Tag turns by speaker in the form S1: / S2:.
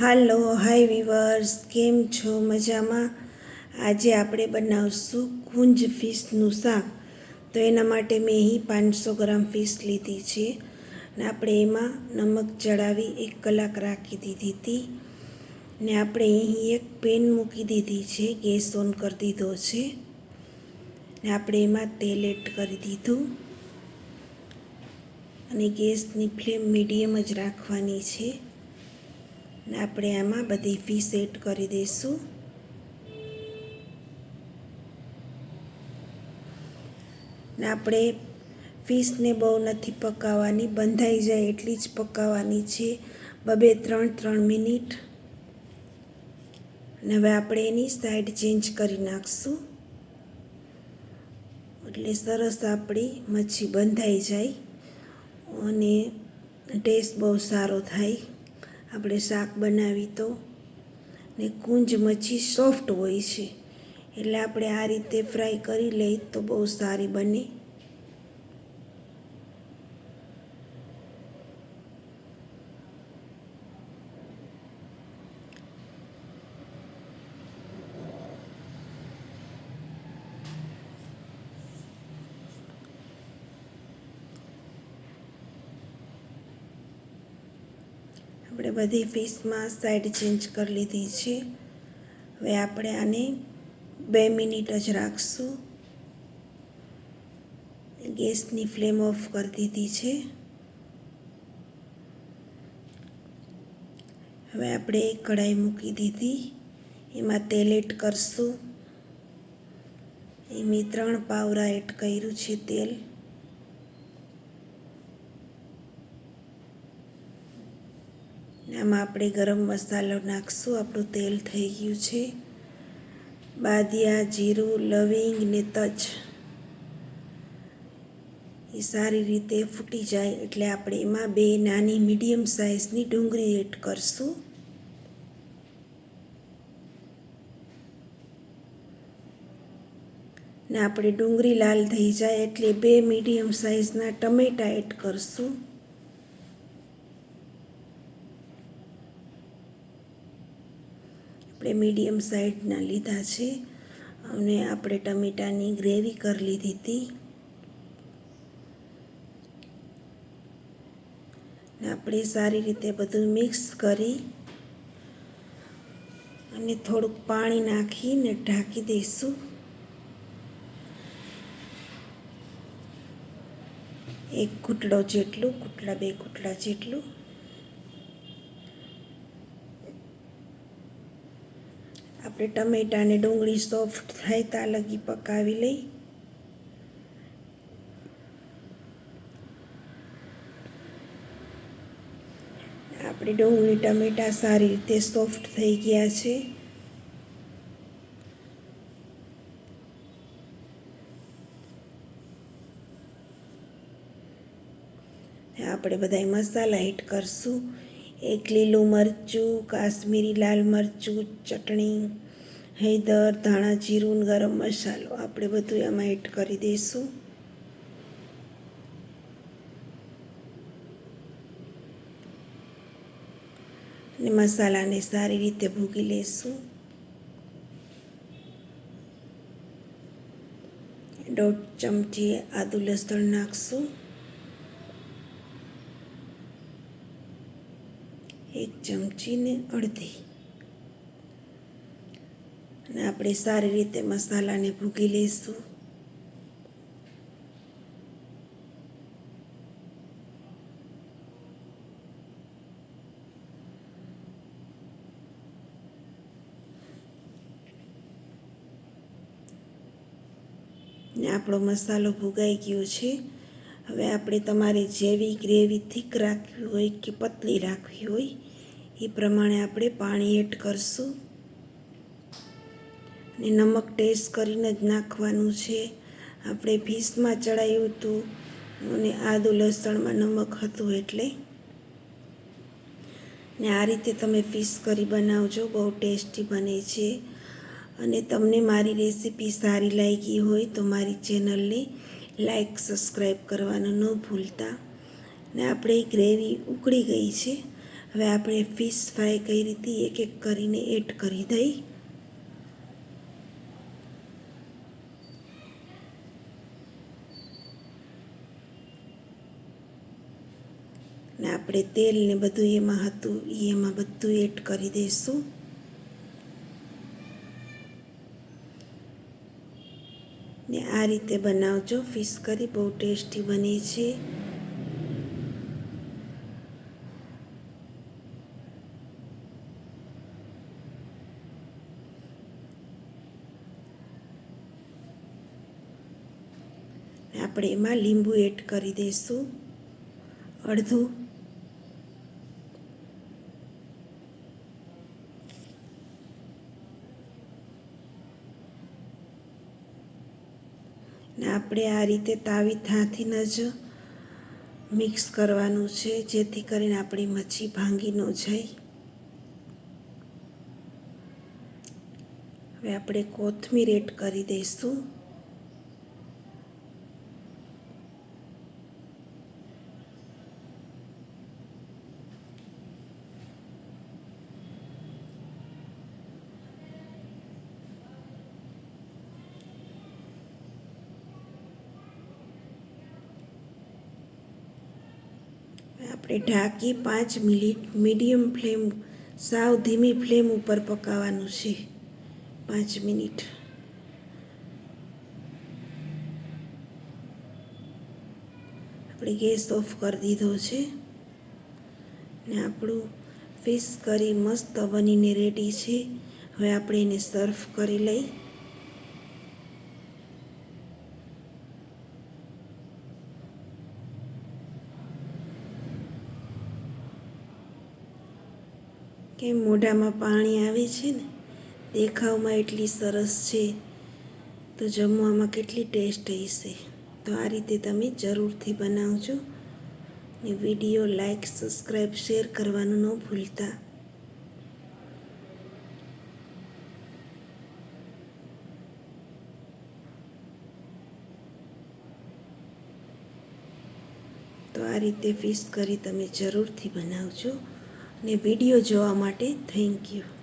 S1: હાલો, હાય weavers કેમ છો? મજામાં? આજે આપણે બનાવશું કુંજ ફિશનું શાક. તો એના માટે મેં અહીં પાંચસો ગ્રામ ફિશ લીધી છે ને આપણે એમાં નમક ચડાવી એક કલાક રાખી દીધી હતી. ને આપણે અહીં એક પેન મૂકી દીધી છે, ગેસ ઓન કરી દીધો છે. ને આપણે એમાં તેલ એડ કરી દીધું. અને ગેસની ફ્લેમ મીડિયમ જ રાખવાની છે. ને આપણે આમાં બધી ફીસ એડ કરી દઈશું. ને આપણે ફીસને બહુ નથી પકાવવાની, બંધાઈ જાય એટલી જ પકાવવાની છે. બબે ત્રણ ત્રણ મિનિટ. ને હવે આપણે એની સાઈડ ચેન્જ કરી નાખશું. એટલે સરસ આપણી મચ્છી બંધાઈ જાય અને ટેસ્ટ બહુ સારો થાય. આપણે શાક બનાવી તો. ને કુંજ મચ્છી સોફ્ટ હોય છે. એટલે આપણે આ રીતે ફ્રાય કરી લઈએ તો બહુ સારી બને આપણે બધી ફિશમાં સાઈડ ચેન્જ કરી લીધી છે. હવે આપણે આને બે મિનિટ જ રાખશું. ગેસની ફ્લેમ ઓફ કરી દીધી છે. હવે આપણે કઢાઈ મૂકી દીધી. એમાં તેલ એડ કરશું. એ મેં ત્રણ પાવરા એડ કર્યું છે તેલ. આમાં આપણે ગરમ મસાલો નાખશું. આપણું તેલ થઈ ગયું છે. બાદિયા, જીરું, લવિંગ ને તજ. એ સારી રીતે ફૂટી જાય એટલે આપણે એમાં બે નાની મીડિયમ સાઇઝની ડુંગળી એડ કરશું. ને આપણે ડુંગળી લાલ થઈ જાય એટલે બે મીડિયમ સાઇઝના ટમેટા એડ કરશું. આપણે મીડિયમ સાઇઝના લીધા છે. અને આપણે ટમેટાની ગ્રેવી કરી લીધી હતી. આપણે સારી રીતે બધું મિક્સ કરી અને થોડુંક પાણી નાખીને ઢાંકી દઈશું. એક ઘૂંટડો જેટલું, ઘૂંટડા બે ઘૂંટડા જેટલું. આપણે ટમેટા અને ડુંગળી સોફ્ટ થાય ત્યાં લગી પકાવી લઈ. આપણી ડુંગળી ટમેટા સારી રીતે સોફ્ટ થઈ ગયા છે. આપણે બધા મસાલા એડ કરશું. એક લીલું મરચું, કાશ્મીરી લાલ મરચું, ચટણી, હૈદર, ધાણા જીરું, ગરમ મસાલો. આપણે બધું એમાં એડ કરી દઈશું. અને મસાલાને સારી રીતે ભૂગી લઈશું દોઢ ચમચી આદુ લસણ નાખશું. એક ચમચીને અડધી. અને આપણે સારી રીતે મસાલાને ભૂગી લઈશું. ને આપણો મસાલો ભૂગાઈ ગયો છે. હવે આપણે તમારે જેવી ગ્રેવી થીક રાખવી હોય કે પતલી રાખવી હોય એ પ્રમાણે આપણે પાણી એડ કરશું. ને નમક ટેસ્ટ કરીને જ નાખવાનું છે. આપણે ફીસમાં ચડાવ્યું હતું અને આદુ લસણમાં નમક હતું એટલે. ને આ રીતે તમે ફિશ કરી બનાવજો, બહુ ટેસ્ટી બને છે. અને તમને મારી રેસીપી સારી લાગી હોય તો મારી ચેનલને લાઈક, સબસ્ક્રાઈબ કરવાનું ન ભૂલતા. ને આપણે ગ્રેવી ઉકળી ગઈ છે. હવે આપણે ફિશ ફ્રાય કઈ રીતે એક એક કરીને એડ કરી દઈ. ને આપણે તેલ ને બધું એમાં હતું એમાં બધું એડ કરી દઈશું. ને આ રીતે બનાવજો. ફિશ કરી બહુ ટેસ્ટી બને છે. આપણે એમાં લીંબુ એડ કરી દઈશું. અડધું. ને આપણે આ રીતે તાવી થાથીન જ મિક્સ કરવાનું છે, જેથી કરીને આપણી મચ્છી ભાંગી ન જાય. હવે આપણે કોથમીર એડ કરી દઈશું. આપણે ઢાંકી પાંચ મિનિટ મીડિયમ ફ્લેમ, સાવ ધીમી ફ્લેમ ઉપર પકાવવાનું છે. પાંચ મિનિટ. આપણે ગેસ ઓફ કરી દીધો છે. ને આપણું ફિશ કરી મસ્ત બનીને રેડી છે. હવે આપણે એને સર્વ કરી લઈ. કેમ મોઢામાં પાણી આવે છે ને? દેખાવમાં એટલી સરસ છે. તો જમવામાં કેટલી ટેસ્ટ હશે? તો આ રીતે તમે જરૂરથી બનાવજો. ને વીડિયો લાઈક સબસ્ક્રાઈબ શેર કરવાનું ન ભૂલતા. તો આ રીતે ફિશ કરી તમે જરૂરથી બનાવજો. ને વીડિયો જોવા માટે થેન્ક યુ